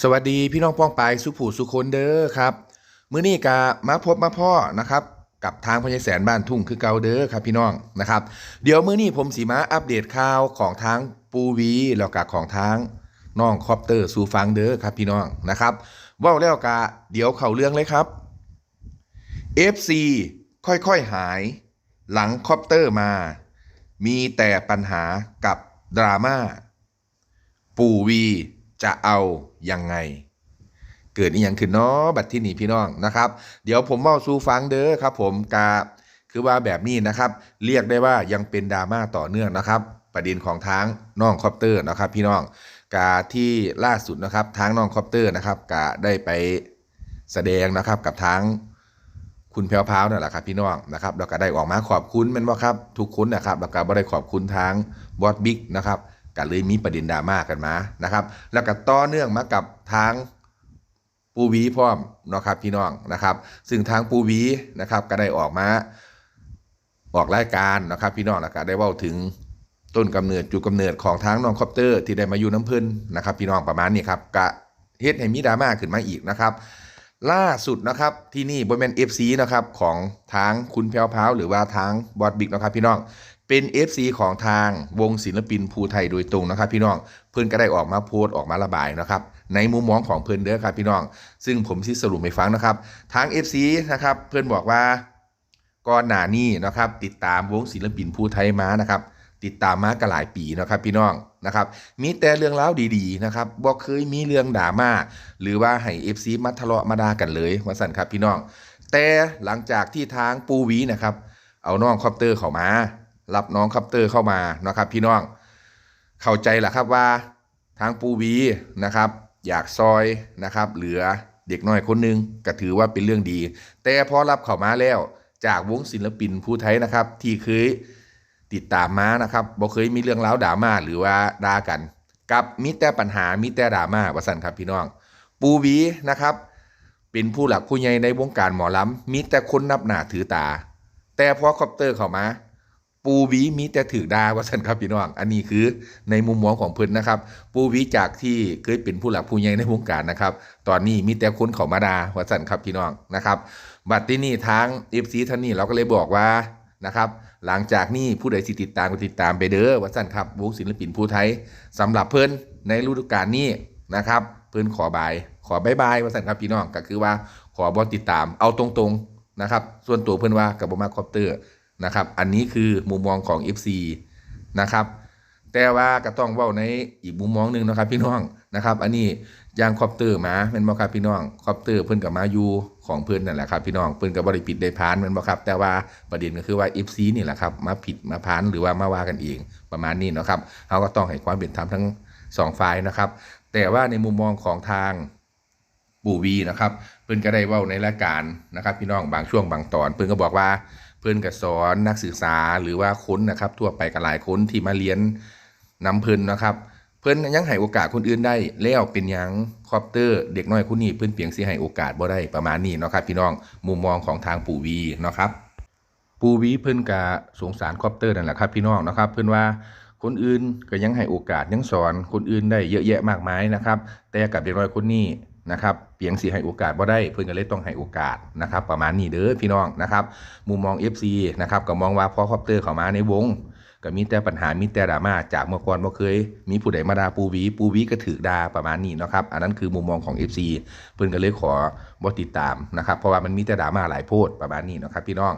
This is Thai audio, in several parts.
สวัสดีพี่น้องป้องปายสุผูสุคนเด้อครับมื้อนี้กะมาพบมาพ่อนะครับกับทางพญแสนบ้านทุ่งคือเกาเด้อครับพี่น้องนะครับเดี๋ยวมื้อนี้ผมสีมาอัปเดตข่าวของทางปูวีแล้วก็ของทางน้องคอปเตอร์สู่ฟังเด้อครับพี่น้องนะครับว่าแล้วกะเดี๋ยวเข้าเรื่องเลยครับ FC ค่อยๆหาย หลังคอปเตอร์มา มีแต่ปัญหากับดราม่าปู่วี จะเอายังไง เกิดอีหยังขึ้นเนาะบัดที่นี่พี่น้องนะครับ เดี๋ยวผมเล่าสู่ฟังเด้อครับผมกาคือว่าแบบนี้นะครับ เรียกได้ว่ายังเป็นดราม่าต่อเนื่องนะครับ ประเด็นของทางน้องคอปเตอร์นะครับ พี่น้องกาที่ล่าสุดนะครับทางน้องคอปเตอร์นะครับกาได้ไปแสดงนะครับกับทางคุณแพรวพาวนั่นแหละครับพี่น้องนะครับแล้วก็ได้ออกมาขอบคุณแมันว่าครับทุกคนนะครับแล้วก็ได้ขอบคุณทางบอสบิ๊กนะครับ ก็เลยมีประเด็นดราม่ากันมานะครับ แล้วก็ต่อเนื่องมากับทางปูวีพร้อมนะครับพี่น้องนะครับ ซึ่งทางปูวีนะครับก็ได้ออกมาออกรายการนะครับพี่น้องแล้วก็ได้เว้าถึงต้นกำเนิดจุดกำเนิดของทางน้องคอปเตอร์ ที่ได้มาอยู่น้ำเพิ่นนะครับ พี่น้องประมาณนี้ครับกะเฮ็ดให้มีดราม่าขึ้นมาอีกนะครับล่าสุดนะครับที่นี่บนเป็น FC นะครับของทางคุณแพรวพราวหรือว่าทางบอสบิ๊กนะครับพี่น้อง เป็น FC ของทางวงศิลปินภูไทยโดยตรงนะครับ พี่น้องเพื่อนก็ได้ออกมาโพสต์ออกมาระบายนะครับ ในมุมมองของเพื่อนเด้อครับพี่น้อง ซึ่งผมที่สรุปให้ฟังนะครับ ทาง FC นะครับเพื่อนบอกว่าก่อนหน้านี้นะครับ ติดตามวงศิลปินภูไทยมานะครับ ติดตามมากันหลายปีนะครับพี่น้องนะครับ มีแต่เรื่องราดีๆนะครับบ่เคยมีเรื่องดราม่าหรือว่าให้ FC มาทะเลาะมาด่ากันเลยว่าสั่นครับพี่น้อง แต่หลังจากที่ทางปูวีนะครับ เอาน้องคอปเตอร์เข้ามา รับน้องคอปเตอร์เข้ามานะครับ พี่น้องเข้าใจแหละครับว่าทางปูวีนะครับ อยากซอยนะครับ เหลือเด็กน้อยคนหนึงก็ถือว่าเป็นเรื่องดี แต่พอรับเข้ามาแล้วจากวงศิลปินผู้ไทยนะครับ ที่เคยติดตามมานะครับบ่เคยมีเรื่องราดราม่าหรือว่าด่ากัน กับมีแต่ปัญหามีแต่ดราม่าว่าสั่นครับพี่น้อง ปูวีนะครับ เป็นผู้หลักผู้ใหญ่ในวงการหมอลำมีแต่คนนับหน้าถือตา แต่พอคอปเตอร์เข้ามา ปูวีมีแต่ถือดาว่าสันครับพี่น้อง อันนี้คือในมุมมองของเพิ่นนะครับ ปูวีจากที่เคยเป็นผู้หลักผู้ใหญ่ในวงการนะครับ ตอนนี้มีแต่คนเขามาดาว่าสันครับพี่น้องนะครับ บัดที่นี่ทางเอฟซีท่านนี้เราก็เลยบอกว่านะครับ หลังจากนี้ผู้ใดสิติดตามก็ติดตามไปเด้อว่าสันครับวงศิลปินผู้ไทยสำหรับเพิ่นในฤดูกาลนี้นะครับ เพิ่นขอบาย ขอบายบายว่าสันครับพี่น้องก็คือว่าขอบอติดตามเอาตรงๆนะครับ ส่วนตัวเพิ่นว่ากับบมาคอปเตอร์ นะครับ อันนี้คือมุมมองของ FC นะครับ แต่ว่าก็ต้องเว้าในอีกมุมมองหนึ่งนะครับ พี่น้องนะครับ อันนี้ยางคอปเตอร์มาเป็นบ่ครับพี่น้องคอปเตอร์เพิ่นกับมาอยู่ของเพิ่นนั่นแหละครับพี่น้องเพิ่นกับบริปิดได้พานแมันบ่ครับ แต่ว่าประเด็นก็คือว่า FC นี่แหละครับมาผิดมาพานหรือว่ามาว่ากันเองประมาณนี้นะครับเขาก็ต้องให้ความเป็นธรรมทั้งสองฝ่ายนะครับ แต่ว่าในมุมมองของทางปู่วีนะครับเพิ่นก็ได้เว้าในรายการนะครับ พี่น้องบางช่วงบางตอนเพิ่นก็บอกว่า เพิ่อนก็สอนนักศึกษาหรือว่าคนนะครับ ทั่วไปก็หลายคนที่มาเรียนนำเพิ่นนะครับ เพิ่นยังให้โอกาสคนอื่นได้แล้วเป็นยังคอปเตอร์เด็กน้อยคนนี้เพิ่นเพียงสิให้โอกาสบ่ได้ประมาณนี้เนาะครับ พี่น้องมุมมองของทางปู่วีเนาะครับ ปู่วีเพิ่นก็สงสารคอปเตอร์นั่นแหละครับ พี่น้องนะครับ เพิ่นว่าคนอื่นก็ยังให้โอกาสยังสอนคนอื่นได้เยอะแยะมากมายนะครับ แต่กับเด็กน้อยคนนี้ นะครับเพียงสิให้โอกาสบ่ได้เพิ่นก็เลยต้องให้โอกาสนะครับประมาณนี้เด้อพี่น้องนะครับมุมมอง FC นะครับก็มองว่าพอคอปเตอร์เข้ามาในวงก็มีแต่ปัญหามีแต่ดราม่าจากเมื่อก่อนบ่เคย มีผู้ใดมาด่าปูวีปูวีก็ถือด่าประมาณนี้นะครับอันนั้นคือมุมมองของ FC เพิ่นก็เลยขอบติดตามนะครับเพราะว่ามันมีแต่ดราม่าหลายโพดประมาณนี้นะครับพี่น้อง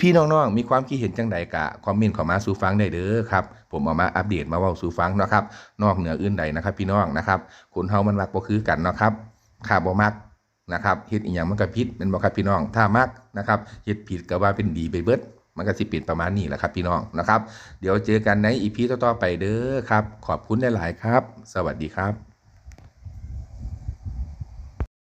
พี่ๆน้องๆ มีความคิดเห็นจังใดกะคอมเมนต์เข้ามาสู่ฟังได้เด้อครับผมเอามาอัปเดตมาว้าสู่ฟังนะครับนอกเหนืออื่นใดนะครับ พี่น้องนะครับคนเฮามันมักบ่คือกันนะครับ ข้าบ่มักนะครับเฮ็ดอีหยังมันก็ผิดเป็นบ่ครับพี่น้องถ้ามักนะครับเฮ็ดผิดก็ว่าเป็นดีไปเบิดมันก็สิเป็นประมาณนี้แหละครับพี่น้องนะครับ เดี๋ยวเจอกันในอีพีต่อๆไปเด้อครับ ขอบคุณหลายๆครับ สวัสดีครับ